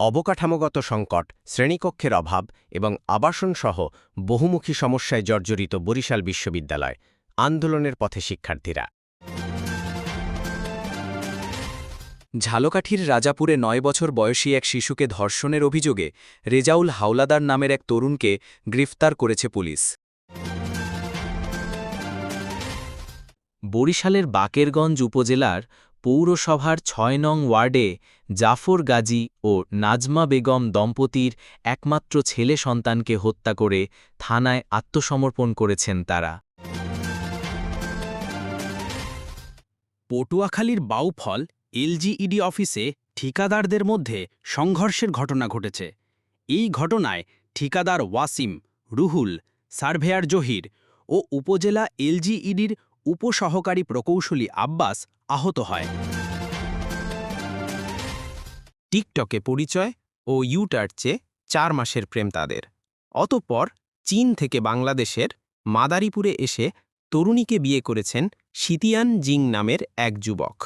অবকাঠামোগত সংকট, শ্রেণীকক্ষের অভাব এবং আবাসনসহ বহুমুখী সমস্যায় জর্জরিত বরিশাল বিশ্ববিদ্যালয়, আন্দোলনের পথে শিক্ষার্থীরা। ঝালকাঠির রাজাপুরে নয় বছর বয়সী এক শিশুকে ধর্ষণের অভিযোগে রেজাউল হাওলাদার নামের এক তরুণকে গ্রেফতার করেছে পুলিশ। বরিশালের বাকেরগঞ্জ উপজেলার পৌরসভার ছয় নং ওয়ার্ডে জাফর গাজী ও নাজমা বেগম দম্পতির একমাত্র ছেলে সন্তানকে হত্যা করে থানায় আত্মসমর্পণ করেছেন তারা। পটুয়াখালীর বাউফল এলজিইডি অফিসে ঠিকাদারদের মধ্যে সংঘর্ষের ঘটনা ঘটেছে। এই ঘটনায় ঠিকাদার ওয়াসিম, রুহুল, সার্ভেয়ার জহির ও উপজেলা এলজিইডির উপসহকারী প্রকৌশলী আব্বাস আহত হয়। টিকটকে পরিচয় ও ইউটার্চে চার মাসের প্রেম তাদের। অতঃপর চীন থেকে বাংলাদেশের মাদারীপুরে এসে তরুণীকে বিয়ে করেছেন সিতিয়ান জিং নামের এক যুবক।